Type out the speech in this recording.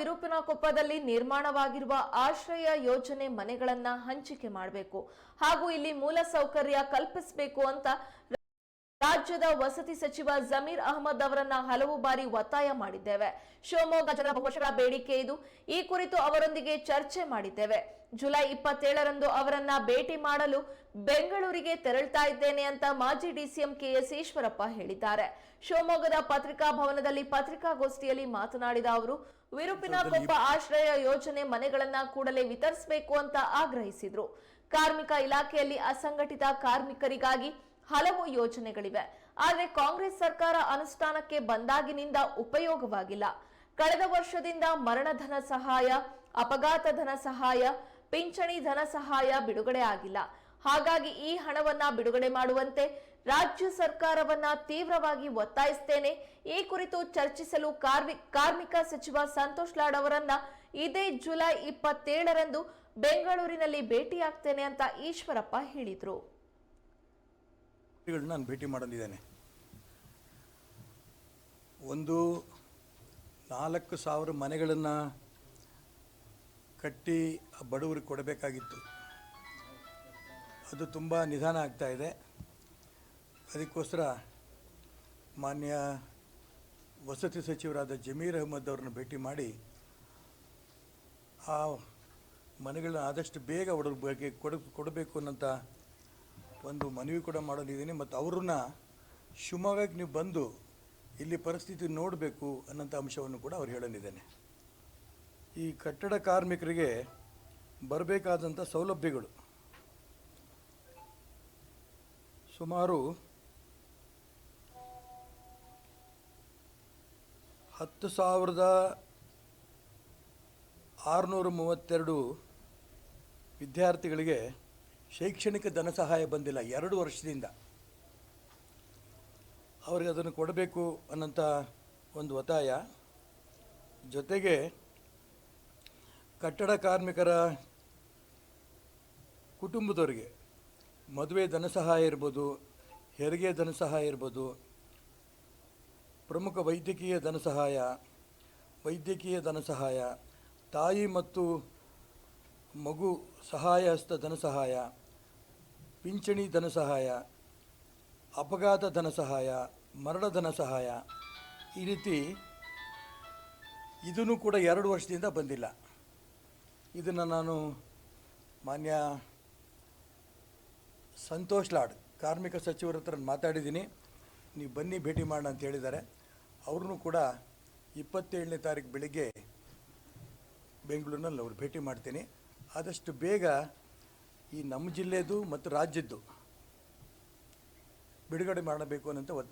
ವಿರೂಪನಕೊಪ್ಪದಲ್ಲಿ ನಿರ್ಮಾಣವಾಗಿರುವ ಆಶ್ರಯ ಯೋಜನೆ ಮನೆಗಳನ್ನ ಹಂಚಿಕೆ ಮಾಡಬೇಕು. ಹಾಗೂ ಇಲ್ಲಿ ಮೂಲ ಸೌಕರ್ಯ ಕಲ್ಪಿಸಬೇಕು ಅಂತ ರಾಜ್ಯದ ವಸತಿ ಸಚಿವ ಜಮೀರ್ ಅಹಮದ್ ಅವರನ್ನ ಹಲವು ಬಾರಿ ಒತ್ತಾಯ ಮಾಡಿದ್ದೇವೆ. ಶಿವಮೊಗ್ಗ ಜನ ಬಹುವರ್ಷಗಳ ಬೇಡಿಕೆ ಇದು. ಈ ಕುರಿತು ಅವರೊಂದಿಗೆ ಚರ್ಚೆ ಮಾಡಿದ್ದೇವೆ. ಜುಲೈ ಇಪ್ಪತ್ತೇಳರಂದು ಅವರನ್ನ ಭೇಟಿ ಮಾಡಲು ಬೆಂಗಳೂರಿಗೆ ತೆರಳ್ತಾ ಇದ್ದೇನೆ ಅಂತ ಮಾಜಿ ಡಿಸಿಎಂ ಕೆಎಸ್ ಈಶ್ವರಪ್ಪ ಹೇಳಿದ್ದಾರೆ. ಶಿವಮೊಗ್ಗದ ಪತ್ರಿಕಾ ಭವನದಲ್ಲಿ ಪತ್ರಿಕಾಗೋಷ್ಠಿಯಲ್ಲಿ ಮಾತನಾಡಿದ ಅವರು ವಿರುಪಿನಕೊಪ್ಪ ಆಶ್ರಯ ಯೋಜನೆ ಮನೆಗಳನ್ನ ಕೂಡಲೇ ವಿತರಿಸಬೇಕು ಅಂತ ಆಗ್ರಹಿಸಿದ್ರು. ಕಾರ್ಮಿಕ ಇಲಾಖೆಯಲ್ಲಿ ಅಸಂಘಟಿತ ಕಾರ್ಮಿಕರಿಗಾಗಿ ಹಲವು ಯೋಜನೆಗಳಿವೆ. ಆದರೆ ಕಾಂಗ್ರೆಸ್ ಸರ್ಕಾರ ಅನುಷ್ಠಾನಕ್ಕೆ ಬಂದಾಗಿನಿಂದ ಉಪಯೋಗವಾಗಿಲ್ಲ. ಕಳೆದ ವರ್ಷದಿಂದ ಮರಣಧನ ಸಹಾಯ, ಅಪಘಾತ ಧನ ಸಹಾಯ, ಪಿಂಚಣಿ ಧನ ಸಹಾಯ ಬಿಡುಗಡೆ ಆಗಿಲ್ಲ. ಹಾಗಾಗಿ ಈ ಹಣವನ್ನ ಬಿಡುಗಡೆ ಮಾಡುವಂತೆ ರಾಜ್ಯ ಸರ್ಕಾರವನ್ನ ತೀವ್ರವಾಗಿ ಒತ್ತಾಯಿಸ್ತೇನೆ. ಈ ಕುರಿತು ಚರ್ಚಿಸಲು ಕಾರ್ಮಿ ಕಾರ್ಮಿಕ ಸಚಿವ ಸಂತೋಷ್ ಲಾಡ್ ಅವರನ್ನ ಇದೇ ಜುಲೈ ಇಪ್ಪತ್ತೇಳರಂದು ಬೆಂಗಳೂರಿನಲ್ಲಿ ಭೇಟಿಯಾಗ್ತೇನೆ ಅಂತ ಈಶ್ವರಪ್ಪ ಹೇಳಿದ್ರು. ಗಳನ್ನ ನಾನು ಭೇಟಿ ಮಾಡಲಿದ್ದೇನೆ. ಒಂದು ನಾಲ್ಕು ಸಾವಿರ ಮನೆಗಳನ್ನು ಕಟ್ಟಿ ಬಡವರಿಗೆ ಕೊಡಬೇಕಾಗಿತ್ತು. ಅದು ತುಂಬ ನಿಧಾನ ಆಗ್ತಾ ಇದೆ. ಅದಕ್ಕೋಸ್ಕರ ಮಾನ್ಯ ವಸತಿ ಸಚಿವರಾದ ಜಮೀರ್ ಅಹಮದ್ ಅವ್ರನ್ನ ಭೇಟಿ ಮಾಡಿ ಆ ಮನೆಗಳನ್ನ ಆದಷ್ಟು ಬೇಗ ಅವ್ರ ಬಗ್ಗೆ ಕೊಡ ಕೊಡಬೇಕು ಅನ್ನೋಂಥ ಒಂದು ಮನವಿ ಕೂಡ ಮಾಡಲಿದ್ದೀನಿ, ಮತ್ತು ಅವ್ರನ್ನ ಶಿವಮೊಗ್ಗಕ್ಕೆ ನೀವು ಬಂದು ಇಲ್ಲಿ ಪರಿಸ್ಥಿತಿ ನೋಡಬೇಕು ಅನ್ನೋಂಥ ಅಂಶವನ್ನು ಕೂಡ ಅವ್ರು ಹೇಳಲಿದ್ದೇನೆ. ಈ ಕಟ್ಟಡ ಕಾರ್ಮಿಕರಿಗೆ ಬರಬೇಕಾದಂಥ ಸೌಲಭ್ಯಗಳು ಸುಮಾರು ಹತ್ತು ಸಾವಿರದ ಆರುನೂರ ಮೂವತ್ತೆರಡು ವಿದ್ಯಾರ್ಥಿಗಳಿಗೆ ಶೈಕ್ಷಣಿಕ ಧನ ಸಹಾಯ ಬಂದಿಲ್ಲ ಎರಡು ವರ್ಷದಿಂದ. ಅವರಿಗೆ ಅದನ್ನು ಕೊಡಬೇಕು ಅನ್ನೋಂಥ ಒಂದು ಒತ್ತಾಯ. ಜೊತೆಗೆ ಕಟ್ಟಡ ಕಾರ್ಮಿಕರ ಕುಟುಂಬದವರಿಗೆ ಮದುವೆ ಧನ ಸಹಾಯ ಇರ್ಬೋದು, ಹೆರಿಗೆ ಧನ ಸಹಾಯ ಇರ್ಬೋದು, ಪ್ರಮುಖ ವೈದ್ಯಕೀಯ ಧನ ಸಹಾಯ, ವೈದ್ಯಕೀಯ ಧನ ಸಹಾಯ, ತಾಯಿ ಮತ್ತು ಮಗು ಸಹಾಯ ಹಸ್ತ ಧನ ಸಹಾಯ, ಪಿಂಚಣಿ ಧನ ಸಹಾಯ, ಅಪಘಾತ ಧನ ಸಹಾಯ, ಮರಣ ಧನ ಸಹಾಯ, ಈ ರೀತಿ ಇದನ್ನು ಕೂಡ ಎರಡು ವರ್ಷದಿಂದ ಬಂದಿಲ್ಲ. ಇದನ್ನು ನಾನು ಮಾನ್ಯ ಸಂತೋಷ್ ಲಾಡ್, ಕಾರ್ಮಿಕ ಸಚಿವರ ಹತ್ರ ಮಾತಾಡಿದ್ದೀನಿ. ನೀವು ಬನ್ನಿ, ಭೇಟಿ ಮಾಡೋಣ ಅಂತ ಹೇಳಿದ್ದಾರೆ. ಅವ್ರನ್ನೂ ಕೂಡ ಇಪ್ಪತ್ತೇಳನೇ ತಾರೀಕು ಬೆಳಿಗ್ಗೆ ಬೆಂಗಳೂರಿನಲ್ಲಿ ಅವ್ರು ಭೇಟಿ ಮಾಡ್ತೀನಿ. ಆದಷ್ಟು ಬೇಗ ಈ ನಮ್ಮ ಜಿಲ್ಲೆದು ಮತ್ತು ರಾಜ್ಯದ್ದು ಬಿಡುಗಡೆ ಮಾಡಬೇಕು ಅನ್ನೋಂಥ ಒತ್ತಾಯ.